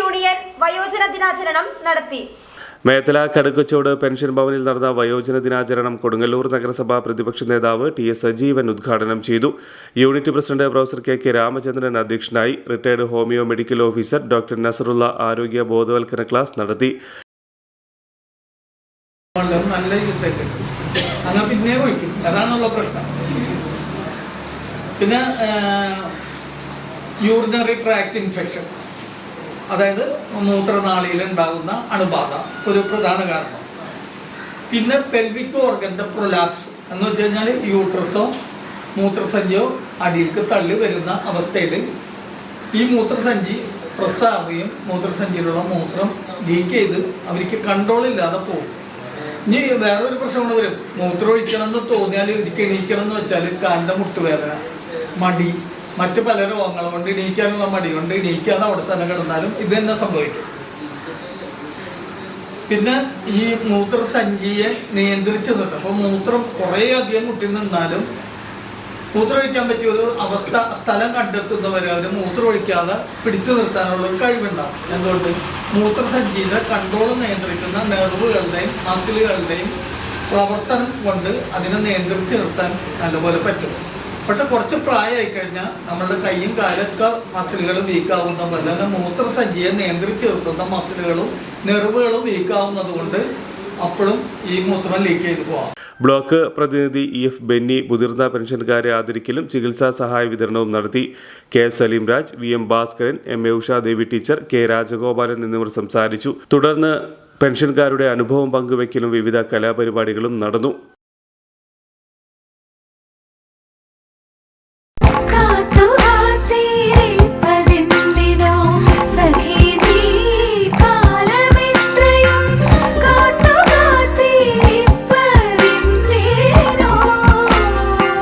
union വയോജന ദിനാചരണം നടത്തി. മേത്തല കടുക്കച്ചോട് പെൻഷൻ ഭവനിൽ നടന്ന വയോജന ദിനാചരണം കൊടുങ്ങല്ലൂർ നഗരസഭാ പ്രതിപക്ഷ നേതാവ് ടി എസ് സജീവൻ ഉദ്ഘാടനം ചെയ്തു. Unit president professor K K Ramachandran അധ്യക്ഷനായി retired homoeo medical officer doctor Nasarulla ആരോഗ്യ ബോധവൽക്കരണ ക്ലാസ് നടത്തി. നല്ല അങ്ങനെ പിന്നെ ഒഴിക്കും അതാണുള്ള പ്രശ്നം. പിന്നെ യൂറിനറി ട്രാക്ട് ഇൻഫെക്ഷൻ അതായത് മൂത്രനാളിയിൽ ഉണ്ടാകുന്ന അണുബാധ ഒരു പ്രധാന കാരണം. പിന്നെ പെൽവിക് ഓർഗന്റെ പ്രൊലാപ്സ് എന്ന് വെച്ച് കഴിഞ്ഞാൽ യൂട്രസോ മൂത്രസഞ്ചിയോ അടിയിലേക്ക് തള്ളി വരുന്ന അവസ്ഥയിൽ ഈ മൂത്രസഞ്ചി പ്രസ്സാവുകയും മൂത്രസഞ്ചിയിലുള്ള മൂത്രം ലീക്ക് ചെയ്ത് അവർക്ക് കൺട്രോൾ ഇല്ലാതെ പോകും. ഇനി വേറൊരു പ്രശ്നം കൂടെ വരും. മൂത്രം ഒഴിക്കണം എന്ന് തോന്നിയാൽ ഇരിക്ക് എണീക്കണം എന്ന് വെച്ചാൽ കാലിന്റെ മുട്ടുവേദന മടി മറ്റ് പല രോഗങ്ങൾ കൊണ്ട് എണീക്കാനുള്ള മടി കൊണ്ട് അവിടെ തന്നെ കിടന്നാലും ഇത് തന്നെ സംഭവിക്കും. പിന്നെ ഈ മൂത്രസഞ്ചിയെ നിയന്ത്രിച്ചതുണ്ട്. അപ്പൊ അപ്പോൾ മൂത്രം കുറേ അധികം കുട്ടി നിന്നാലും മൂത്രമൊഴിക്കാൻ പറ്റിയ ഒരു അവസ്ഥ സ്ഥലം കണ്ടെത്തുന്നവരെ അവർ മൂത്രമൊഴിക്കാതെ പിടിച്ചു നിർത്താനുള്ള ഒരു കഴിവുണ്ടാവും എന്തുകൊണ്ട്? മൂത്രസഞ്ചിയുടെ കൺട്രോൾ നിയന്ത്രിക്കുന്ന നെർവുകളുടെയും മസിലുകളുടെയും പ്രവർത്തനം കൊണ്ട് അതിനെ നിയന്ത്രിച്ചു നിർത്താൻ നല്ലപോലെ പറ്റും. പക്ഷെ കുറച്ച് പ്രായമായി കഴിഞ്ഞാൽ നമ്മളുടെ കൈയും കാലൊക്കെ മസിലുകൾ വീക്കാവുന്ന പോലെ തന്നെ മൂത്രസഞ്ചിയെ നിയന്ത്രിച്ച് നിർത്തുന്ന മസിലുകളും നെർവുകളും വീക്കാവുന്നത് കൊണ്ട് അപ്പോഴും ഈ മൂത്രം ലീക്ക് ചെയ്ത് പോവാം. ബ്ലോക്ക് പ്രതിനിധി ഇ എഫ് ബെന്നി മുതിർന്ന പെൻഷൻകാരെ ആദരിക്കലും ചികിത്സാ സഹായ വിതരണവും നടത്തി K Salimraj V M Bhaskaran M A Ushadevi teacher K Rajagopalan എന്നിവർ സംസാരിച്ചു. തുടർന്ന് പെൻഷൻകാരുടെ അനുഭവം പങ്കുവയ്ക്കലും വിവിധ കലാപരിപാടികളും നടന്നു.